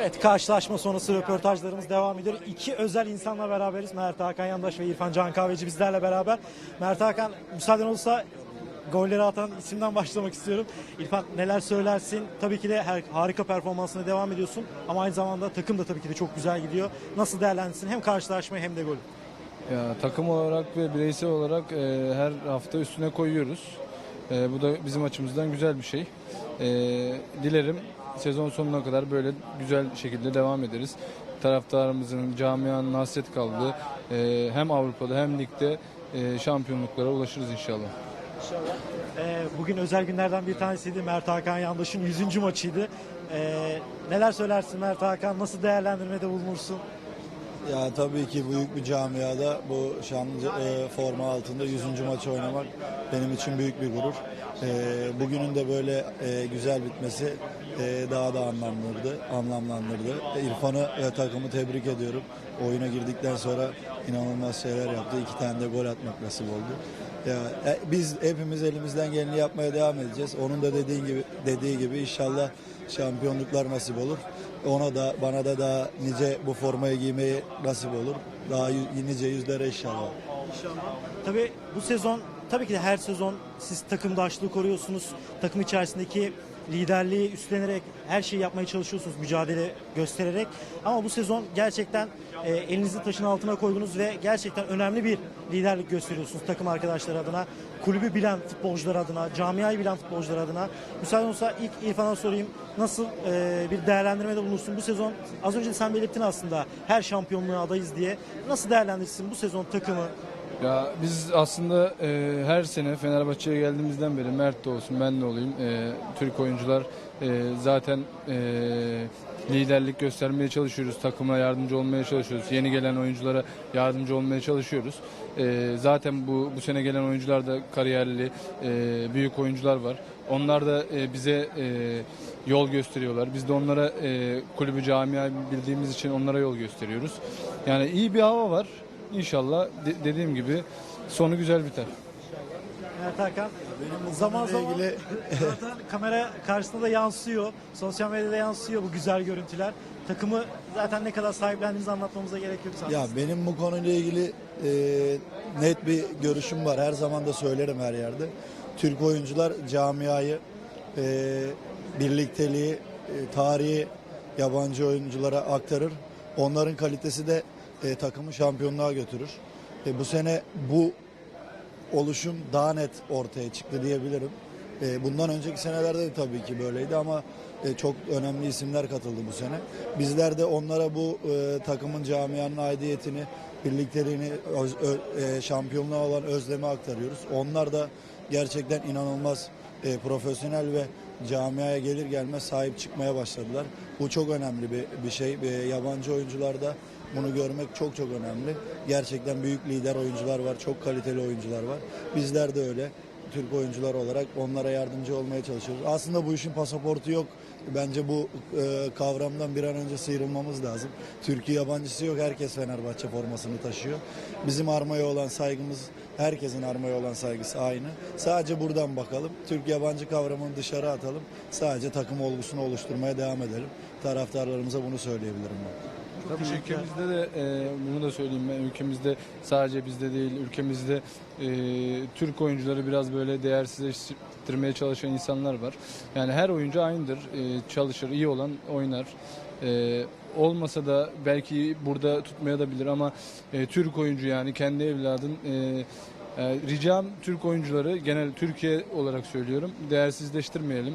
Evet karşılaşma sonrası röportajlarımız devam ediyor. İki özel insanla beraberiz. Mert Hakan Yandaş ve İrfan Can Kahveci bizlerle beraber. Mert Hakan müsaaden olursa golleri atan isimden başlamak istiyorum. İrfan neler söylersin? Tabii ki de her, harika performansına devam ediyorsun. Ama aynı zamanda takım da tabii ki de çok güzel gidiyor. Nasıl değerlendirsin hem karşılaşmayı hem de golü? Ya takım olarak ve bireysel olarak e, her hafta üstüne koyuyoruz. E, bu da bizim açımızdan güzel bir şey. E, dilerim sezon sonuna kadar böyle güzel şekilde devam ederiz. Taraftarımızın, camianın hasret kaldığı e, hem Avrupa'da hem ligde e, şampiyonluklara ulaşırız inşallah. İnşallah. Ee, bugün özel günlerden bir tanesiydi. Mert Hakan Yandaş'ın 100. maçıydı. Ee, neler söylersin Mert Hakan? Nasıl değerlendirmede bulunursun? Ya tabii ki büyük bir camiada bu şanlı e, forma altında 100. maçı oynamak benim için büyük bir gurur. E, bugünün de böyle e, güzel bitmesi e, daha da anlamlandırdı. anlamlandırdı. E, İrfan'ı ve takımı tebrik ediyorum. Oyuna girdikten sonra inanılmaz şeyler yaptı. İki tane de gol atmak nasip oldu. Ya e, biz hepimiz elimizden geleni yapmaya devam edeceğiz. Onun da dediğin gibi dediği gibi inşallah şampiyonluklar nasip olur. Ona da bana da daha nice bu formayı giymeyi nasip olur. Daha nice yüzlere inşallah. İnşallah. Tabii bu sezon tabii ki de her sezon siz takımdaşlığı koruyorsunuz. Takım içerisindeki liderliği üstlenerek her şeyi yapmaya çalışıyorsunuz mücadele göstererek. Ama bu sezon gerçekten e, elinizi taşın altına koydunuz ve gerçekten önemli bir liderlik gösteriyorsunuz takım arkadaşları adına, kulübü bilen futbolcular adına, camiayı bilen futbolcular adına. Müsaade olursa ilk İrfan'a sorayım. Nasıl e, bir değerlendirmede bulunursun bu sezon? Az önce sen belirttin aslında her şampiyonluğa adayız diye. Nasıl değerlendirirsin bu sezon takımı, Ya biz aslında e, her sene Fenerbahçe'ye geldiğimizden beri Mert de olsun ben de olayım e, Türk oyuncular e, zaten e, liderlik göstermeye çalışıyoruz. Takıma yardımcı olmaya çalışıyoruz. Yeni gelen oyunculara yardımcı olmaya çalışıyoruz. E, zaten bu bu sene gelen oyuncular da kariyerli e, büyük oyuncular var. Onlar da e, bize e, yol gösteriyorlar. Biz de onlara e, kulübü camia bildiğimiz için onlara yol gösteriyoruz. Yani iyi bir hava var. İnşallah de- dediğim gibi sonu güzel biter. Mert Hakan zaman zaman ilgili- zaten kamera karşısında da yansıyor. Sosyal medyada yansıyor bu güzel görüntüler. Takımı zaten ne kadar sahiplendiğinizi anlatmamıza gerek yok sanırım. Ya benim bu konuyla ilgili e, net bir görüşüm var. Her zaman da söylerim her yerde. Türk oyuncular camiayı, e, birlikteliği, e, tarihi yabancı oyunculara aktarır. Onların kalitesi de e, takımı şampiyonluğa götürür. E, bu sene bu oluşum daha net ortaya çıktı diyebilirim. E, bundan önceki senelerde de tabii ki böyleydi ama e, çok önemli isimler katıldı bu sene. Bizler de onlara bu e, takımın camianın aidiyetini, birlikteliğini, öz- ö- e, şampiyonluğa olan özlemi aktarıyoruz. Onlar da gerçekten inanılmaz e, profesyonel ve camiaya gelir gelmez sahip çıkmaya başladılar. Bu çok önemli bir, bir şey. E, yabancı oyuncularda bunu görmek çok çok önemli. Gerçekten büyük lider oyuncular var, çok kaliteli oyuncular var. Bizler de öyle. Türk oyuncular olarak onlara yardımcı olmaya çalışıyoruz. Aslında bu işin pasaportu yok. Bence bu e, kavramdan bir an önce sıyrılmamız lazım. Türkiye yabancısı yok. Herkes Fenerbahçe formasını taşıyor. Bizim armaya olan saygımız, herkesin armaya olan saygısı aynı. Sadece buradan bakalım. Türk yabancı kavramını dışarı atalım. Sadece takım olgusunu oluşturmaya devam edelim. Taraftarlarımıza bunu söyleyebilirim ben. Tabii ülkemizde de e, bunu da söyleyeyim ben ülkemizde sadece bizde değil ülkemizde e, Türk oyuncuları biraz böyle değersizleştirmeye çalışan insanlar var. Yani her oyuncu aynıdır. E, çalışır, iyi olan oynar. E, olmasa da belki burada tutmaya da bilir ama e, Türk oyuncu yani kendi evladın e, e, ricam Türk oyuncuları genel Türkiye olarak söylüyorum değersizleştirmeyelim.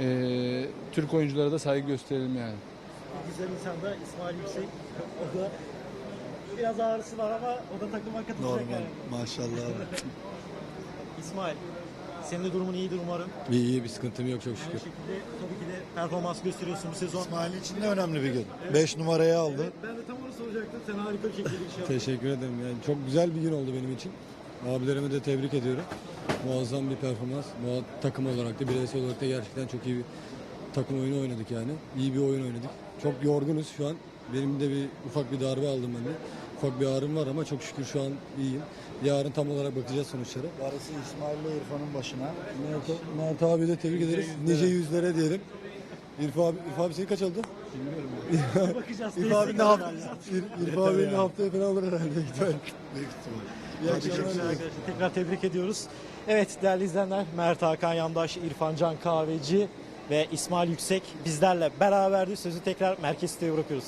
E, Türk oyunculara da saygı gösterelim yani. Güzel insan da İsmail Yüksek. O da biraz ağrısı var ama o da takıma katılacak Normal. yani. Maşallah. İsmail, senin de durumun iyidir umarım. İyi iyi bir sıkıntım yok çok Aynı şükür. şekilde tabii ki de performans gösteriyorsun bu sezon. İsmail için de önemli bir gün. 5 numarayı aldı. Ben de tam onu soracaktım. Sen harika bir şekilde iş yaptın. Teşekkür ederim. Yani çok güzel bir gün oldu benim için. Abilerimi de tebrik ediyorum. Muazzam bir performans. Mua- takım olarak da bireysel olarak da gerçekten çok iyi bir takım oyunu oynadık yani. İyi bir oyun oynadık. Çok yorgunuz şu an. Benim de bir ufak bir darbe aldım ben de. Ufak bir ağrım var ama çok şükür şu an iyiyim. Yarın tam olarak bakacağız sonuçlara. Darısı İsmail ile İrfan'ın başına. Mert, Mert abi de tebrik ederiz. Nice yüzlere diyelim. İrfan abi, İrfan abi senin kaç oldu? Bakacağız. İrfan abinin de hafta, İr- İrfan abinin de haftaya falan olur herhalde. büyük ihtimal. Tekrar tebrik ediyoruz. Evet değerli izleyenler Mert Hakan Yandaş, İrfan Can Kahveci ve İsmail Yüksek bizlerle beraberdi. Sözü tekrar Merkez Site'ye bırakıyoruz.